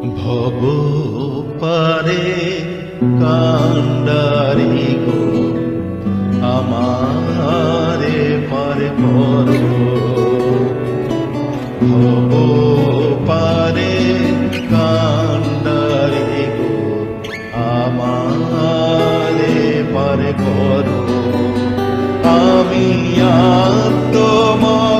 ভব পারে কান্ডারি গো, আমারে পারে পর ভব পারে কান্ডারি গো, আমারে পারে পর আমি আর তোমার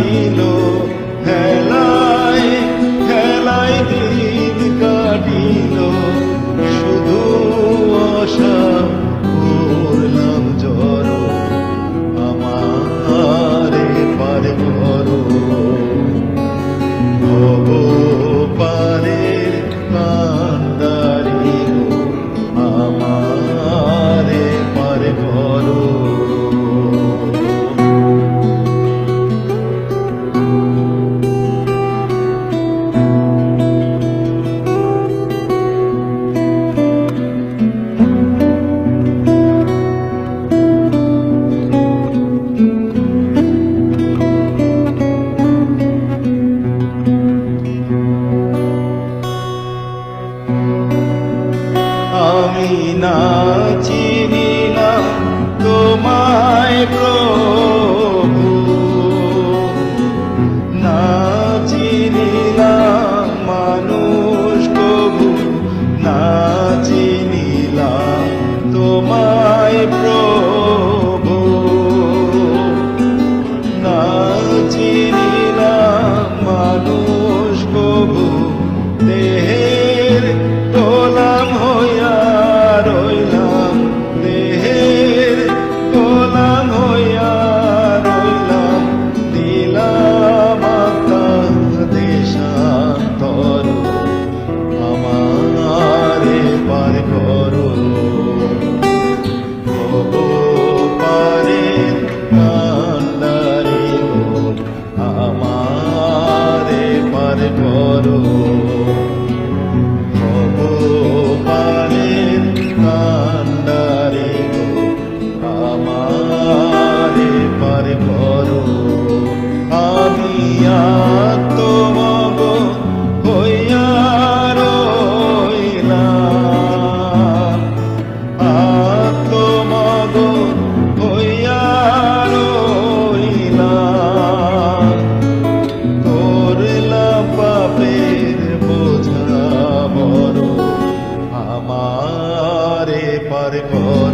camino. আমি না চিনি না তোমায় প্রভু আমার পর পারের কান্ডারে আমার পার পারে পার কর